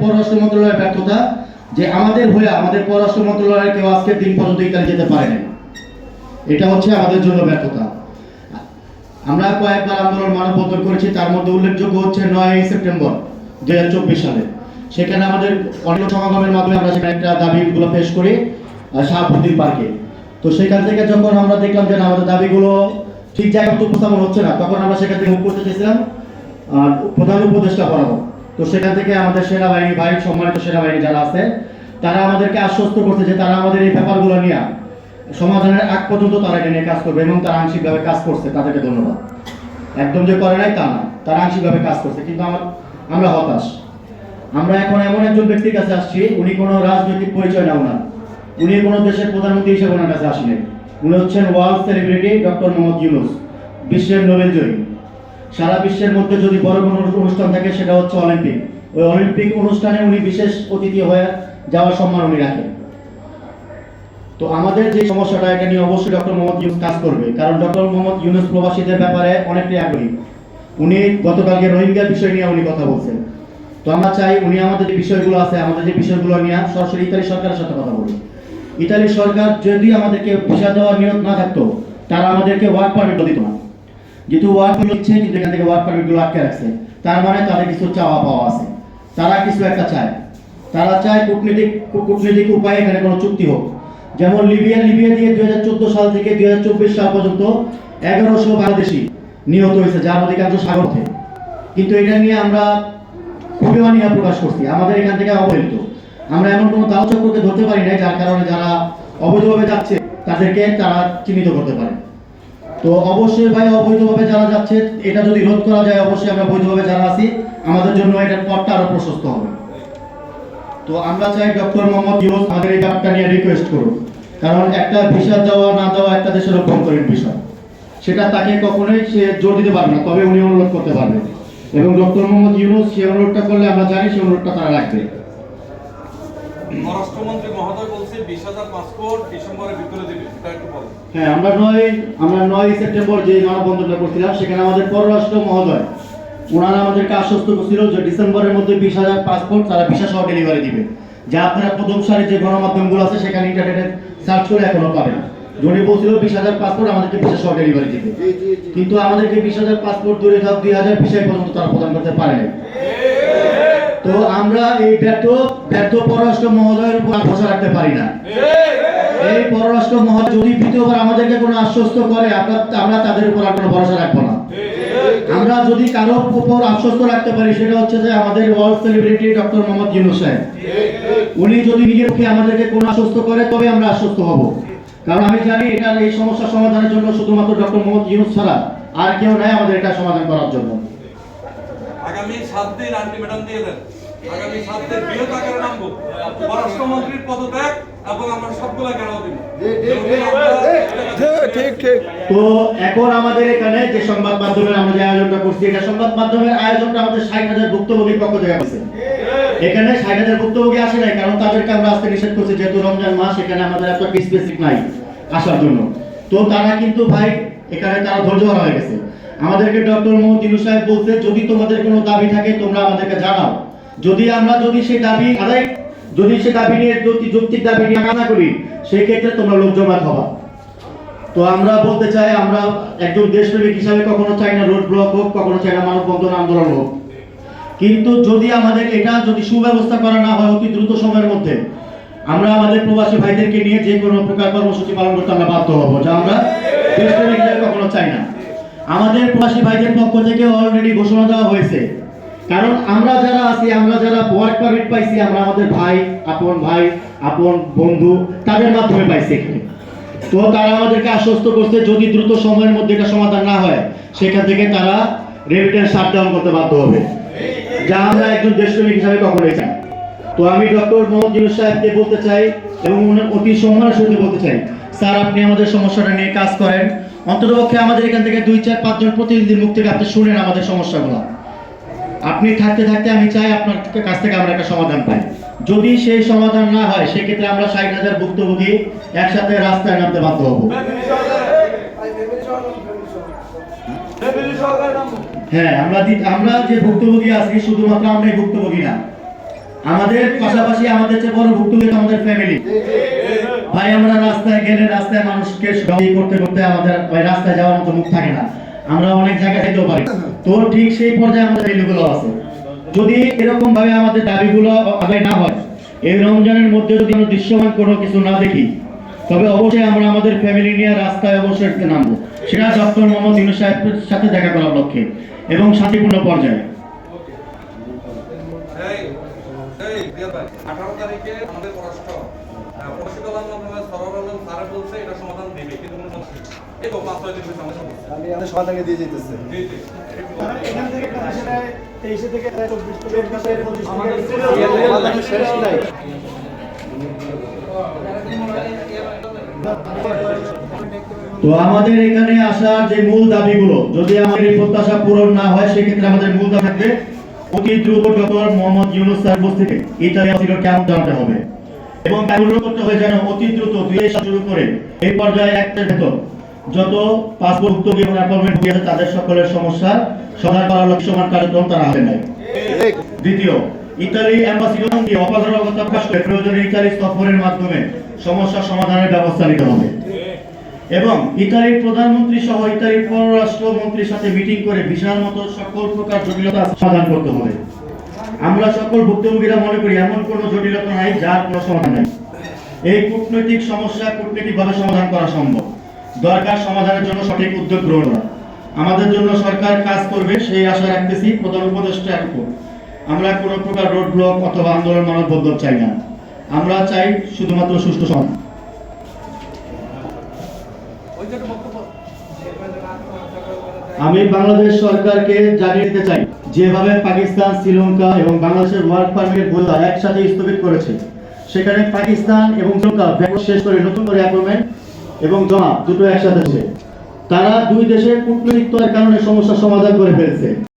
পররাষ্ট্র মন্ত্রণালয়ের ব্যর্থতা যে আমাদের হয়ে আমাদের পররাষ্ট্র মন্ত্রণালয়ের কেউ আজকের দিন পর্যন্ত ইতালি যেতে পারেনি। এটা হচ্ছে আমাদের জন্য ব্যর্থতা। আমরা কয়েকবার আন্দোলন মানববন্ধন করেছি, তার মধ্যে উল্লেখযোগ্য হচ্ছে নয় সেপ্টেম্বর দু চব্বিশ সালে। সেখানে আমাদের অনেক সমাগমের মাধ্যমে আমরা সেখানে একটা দাবিগুলো পেশ করি শাহাবুদ্দিন পার্কে। তো সেখান থেকে যখন আমরা দেখলাম যে আমাদের দাবিগুলো ঠিক জায়গা উপস্থাপন হচ্ছে না, তখন আমরা সেখান থেকে মুখ করতে চেয়েছিলাম প্রধান উপদেষ্টা বরাবর। তো সেখান থেকে আমাদের সেনাবাহিনী ভাই সম্মানিত সেনাবাহিনী যারা আছে, তারা আমাদেরকে আশ্বস্ত করছে যে তারা আমাদের এই ব্যাপারগুলো নিয়ে সমাধানের আগ পর্যন্ত তারা এটা নিয়ে কাজ করবে এবং তারা আংশিকভাবে কাজ করছে। তাদেরকে ধন্যবাদ। একদম যে করে নাই তা না, তারা আংশিকভাবে কাজ করছে। কিন্তু আমার, আমরা হতাশ। আমরা এখন এমন একজন ব্যক্তির কাছে আসছি, উনি কোনো রাজনৈতিক পরিচয় না ওনার। উনি কোনো দেশের প্রধানমন্ত্রী হিসেবে ওনার কাছে আসেনি। উনি হচ্ছেন world celebrity doctor Mohammad Yunus, বিশ্বের নোবেল জয়ী। সারা বিশ্বের মধ্যে যদি বড় কোনো অনুষ্ঠান থাকে, সেটা হচ্ছে অলিম্পিক। ওই অলিম্পিক অনুষ্ঠানে উনি বিশেষ অতিথি হয়ে যাওয়ার সম্মান উনি রাখেন। তো আমাদের যে সমস্যাটা, এটা নিয়ে অবশ্যই ডক্টর মোহাম্মদ ইউনুস কাজ করবে। কারণ ডক্টর মোহাম্মদ ইউনুস প্রবাসীদের ব্যাপারে অনেকটাই আগ্রহী। উনি গতকালকে রোহিঙ্গা বিষয় নিয়ে উনি কথা বলছেন। তো আমরা চাই উনি আমাদের যে বিষয়গুলো আছে, আমাদের যে বিষয়গুলো নিয়ে সরাসরি ইতালি সরকারের সাথে কথা বলুন ইতালি সরকার যদি আমাদেরকে ভিসা দেওয়ার নিয়ত না থাকতো, তারা আমাদেরকে ওয়ার্ক পারমিট দিত না। যেহেতু ওয়ার্ক পারমিট দিচ্ছে কিন্তু এখান থেকে ওয়ার্ক পারমিটগুলো আটকে রাখছে। তার মানে তাদের কিছু চাওয়া পাওয়া আছে। তারা কিছু একটা চায়। তারা চায় কূটনীতিক কূটনীতিক উপায়ে এখানে কোনো চুক্তি হোক। যেমন লিবিয়া লিবিয়া দিয়ে দুই হাজার চোদ্দ সাল থেকে দুই হাজার চব্বিশ সাল পর্যন্ত এগারোশো বাংলাদেশি নিহত হয়েছে, যার অধিকাংশ সাগরতে। কিন্তু এটা নিয়ে আমরা খুবই অনীহা প্রকাশ করছি। আমাদের এখান থেকে অবহেলিত। আমরা এমন কোনো দাও চক্রকে ধরতে পারি না যার কারণে যারা অবৈধভাবে যাচ্ছে, তাদেরকে তারা চিহ্নিত করতে পারে। তো অবশ্যই ভাই অবৈধভাবে যারা যাচ্ছে, এটা যদি রোধ করা যায়, অবশ্যই আমরা বৈধভাবে যারা আছি, আমাদের জন্য এটার পথটা আরও প্রশস্ত হবে। তো আমরা চাই ডক্টর মোহাম্মদ ইউনুস আমাদের এই ব্যাপারটা নিয়ে রিকোয়েস্ট করুন কারণ একটা ভিসা দেওয়া, না দেওয়া একটা দেশের অভ্যন্তরীণ বিষয় সেটা তাকে কখনোই সে জোর দিতে পারবে না, তবে উনি অনুরোধ করতে পারবে। এবং ডক্টর মোহাম্মদ ইউনুস সে অনুরোধটা করলে আমরা জানি সে অনুরোধটা তারা রাখবে। পররাষ্ট্রমন্ত্রী মহোদয় বলছে বিশ হাজার পাসপোর্ট ডিসেম্বরের ভিতরে দেবে এটা একটু বলেন। হ্যাঁ আমরা নয় আমরা নয় সেপ্টেম্বর যে মানববন্ধনটা করছিলাম সেখানে আমাদের পররাষ্ট্র মহোদয় ওনারা আমাদেরকে আশ্বস্ত করছিল যে ডিসেম্বরের মধ্যে বিশ হাজার পাসপোর্ট তারা ভিসা সহ ডেলিভারি দিবে। যা আপনারা প্রথম সারির যে গণমাধ্যমগুলো আছে সেখানে ইন্টারনেটে সার্চ করে এখনও পাবেন। বলছিল বিশ হাজার পাসপোর্ট আমাদেরকে ভিসা সহ ডেলিভারি দিবে। কিন্তু আমাদেরকে বিশ হাজার পাসপোর্ট দূরে থাক দুই হাজার ভিসায় পর্যন্ত তারা প্রদান করতে পারে তো আমরা এই ব্যর্থ ব্যর্থ পররাষ্ট্র মহোদয়ের উপর ভরসা রাখতে পারি না। এই পররাষ্ট্র মহল যদি দ্বিতীয়বার আমাদেরকে কোনো আশ্বস্ত করে, আমরা আমরা তাদের উপর আর কোনো ভরসা রাখব না। আমরা যদি কারও উপর আশ্বস্ত রাখতে পারি, সেটা হচ্ছে যে আমাদের world celebrity doctor Mohammad Yunus sahib. উনি যদি নিজের পক্ষে আমাদেরকে কোনো আশ্বস্ত করে, তবে আমরা আশ্বস্ত হব। কারণ আমি জানি এটার এই সমস্যা সমাধানের জন্য শুধুমাত্র ডক্টর মোহাম্মদ ইউনুস ছাড়া আর কেউ নাই আমাদের এটা সমাধান করার জন্য। আগামী সাত দিন আলটিমেটাম দিয়ে দেন। আগামী সাত দিন বৃহৎ আকারে নামবো। পররাষ্ট্রমন্ত্রীর পদত্যাগ এবং আমরা সবগুলো কেন দিব। ঠিক ঠিক। তো এখন আমাদের এখানে যে সংবাদ মাধ্যমের আমরা যে আয়োজনটা করছি এটা সংবাদ মাধ্যমের আয়োজনটা আমাদের ষাট হাজার ভুক্তভোগীর পক্ষ থেকে আছে এখানে ষাট হাজার ভুক্তভোগী আসে নাই কারণ তাদেরকে আমরা আসতে নিষেধ করছি যেহেতু রমজান মাস এখানে আমাদের এত স্পেসিফিক নাই আসার জন্য। তো তারা কিন্তু ভাই এখানে তারা ধৈর্য হারা হয়ে গেছে। আমাদেরকে ডক্টর মোহাম্মদ সাহেব বলছে, যদি তোমাদের কোনো দাবি থাকে, তোমরা আমাদেরকে জানাও। যদি আমরা যদি সেই দাবি আদায় যদি সে দাবি নিয়ে যদি যৌক্তিক দাবি নিয়ে না করি সেই ক্ষেত্রে তোমরা লোক জমাত হবা। তো আমরা বলতে চাই, আমরা একজন দেশপ্রেমিক হিসাবে কখনো চাই না রোড ব্লক হোক, কখনো চাই না মানববন্ধন আন্দোলন হোক। কিন্তু যদি আমাদের এটা যদি সুব্যবস্থা করা না হয় অতি দ্রুত সময়ের মধ্যে, আমরা আমাদের প্রবাসী ভাইদেরকে নিয়ে যে কোনো প্রকার কর্মসূচি পালন করতে আমরা বাধ্য হব, যা আমরা দেশপ্রেমিক হিসাবে কখনো চাই না। আমাদের প্রবাসী ভাইদের পক্ষ থেকে অলরেডি ঘোষণা দেওয়া হয়েছে। কারণ আমরা যারা আছি, আমরা যারা ওয়ার্ক পারমিট পাইছি, আমরা আমাদের ভাই, আপন ভাই, আপন বন্ধু, তাদের মাধ্যমে পাইছি এখানে। তো তারা আমাদেরকে আশ্বস্ত করছে, যদি দ্রুত সময়ের মধ্যে এটা সমাধান না হয়, সেখান থেকে তারা রেমিটেন্স শাটডাউন করতে বাধ্য হবে। যা আমরা একজন দেশপ্রেমিক হিসাবে কখনোই চাই তো আমি ডক্টর মোহাম্মদ ইউনুস সাহেবকে বলতে চাই এবং অতি সম্মানের সাথে বলতে চাই, স্যার, আপনি আমাদের সমস্যাটা নিয়ে কাজ করেন। অন্ততপক্ষে আমাদের এখান থেকে দুই, চার পাঁচজন প্রতিনিধির মুখ থেকে আপনি শুনেন আমাদের সমস্যাগুলো। আপনি থাকতে থাকতে আমি চাই আপনার কাছ থেকে আমরা একটা সমাধান পাই। যদি সেই সমাধান না হয়, সেক্ষেত্রে আমরা ষাট হাজার ভুক্তভোগী একসাথে রাস্তায় নামতে বাধ্য হব। হ্যাঁ আমরা আমরা যে ভুক্তভোগী আছি, শুধুমাত্র আমরাই ভুক্তভোগী না। আমাদের পাশাপাশি আমাদের চেয়ে বড় ভুক্তভোগী আমাদের ফ্যামিলি ভাই, আমরা রাস্তায় গেলে রাস্তায় মানুষকে সঙ্গী করতে করতে আমাদের ওই রাস্তায় যাওয়ার মতো মুখ থাকে না। আমরা অনেক জায়গায় যেতেও পারি। তো ঠিক সেই পর্যায়ে আমাদের ভ্যালুগুলো আছে। যদি এরকম ভাবে আমাদের দাবিগুলো আদায় না হয়, এই রমজানের মধ্যে যদি আমরা দৃশ্যমান কোনো কিছু না দেখি, তবে অবশ্যই আমরা আমাদের ফ্যামিলি নিয়ে রাস্তায় অবশ্যই নামবো। সেটা ডক্টর মোহাম্মদ ইউনুস সাহেবের সাথে দেখা করার লক্ষ্যে এবং শান্তিপূর্ণ পর্যায়ে। 18 তারিখে আমাদের পররাষ্ট্র আহ, কল্যাণ মন্ত্রণালয় সরল আলম স্যারে বলছে এটা সমাধান দিবে কিন্তু কোনো সমাধান এই তো পাঁচ ছয় দিন আমাদের সমস্যা আমি আমাদের সমাধানকে দিয়ে যেতেছে জি জি। এখান থেকে প্রতিষ্ঠানে তেইশে থেকে চব্বিশ সমাধান শেষ নাই। তো আমাদের এখানে আসার যে মূল দাবিগুলো যদি আমাদের প্রত্যাশা পূরণ না হয় সেক্ষেত্রে আমাদের মূল দাবি থাকবে দ্রুত ডক্টর মোহাম্মদ ইউনুস স্যার উপস্থিতি ছিল কেমন হবে? এবং করতে যেন অতি দ্রুত দুই শুরু করে, এই পর্যায়ে একটা ভেতর যত পাসপোর্ট এবং অ্যাপয়েন্টমেন্ট তাদের সকলের সমস্যা করার কার্যক্রম তারা দ্বিতীয়, ইতালি দিয়ে অপারগতা প্রকাশ করে, প্রয়োজনে ইতালি সফরের মাধ্যমে সমস্যা সমাধানের ব্যবস্থা নিতে হবে। এবং ইতালির প্রধানমন্ত্রী সহ ইতালির পররাষ্ট্র মন্ত্রীর সাথে মিটিং করে ভিসার মতো সকল প্রকার জটিলতা সমাধান করতে হবে। আমরা সকল ভুক্তভোগীরা মনে করি এমন কোনো জটিলতা নাই, যার কোনো সমাধান নেই। এই কূটনৈতিক সমস্যা কূটনৈতিকভাবে সমাধান করা সম্ভব। দরকার সমাধানের জন্য সঠিক উদ্যোগ গ্রহণ করা। আমাদের জন্য সরকার কাজ করবে, সেই আশা রাখতেছি প্রধান উপদেষ্টা আমরা কোনো প্রকার রোড ব্লক অথবা আন্দোলন মানববন্ধন চাই না। আমরা চাই শুধুমাত্র সুষ্ঠু সমাধান ওই যে একটা বক্তব্য আমি বাংলাদেশ সরকারকে জানিয়ে দিতে চাই, যেভাবে পাকিস্তান, শ্রীলঙ্কা এবং বাংলাদেশের ওয়ার্ক পারমিটের বোঝা একসাথে স্থগিত করেছে, সেখানে পাকিস্তান এবং শ্রীলঙ্কা ব্যাপক শেষ করে নতুন করে অ্যাপয়েন্টমেন্ট এবং জমা দুটো একসাথে তারা দুই দেশের কূটনৈতিক কারণে সমস্যার সমাধান করে ফেলছে।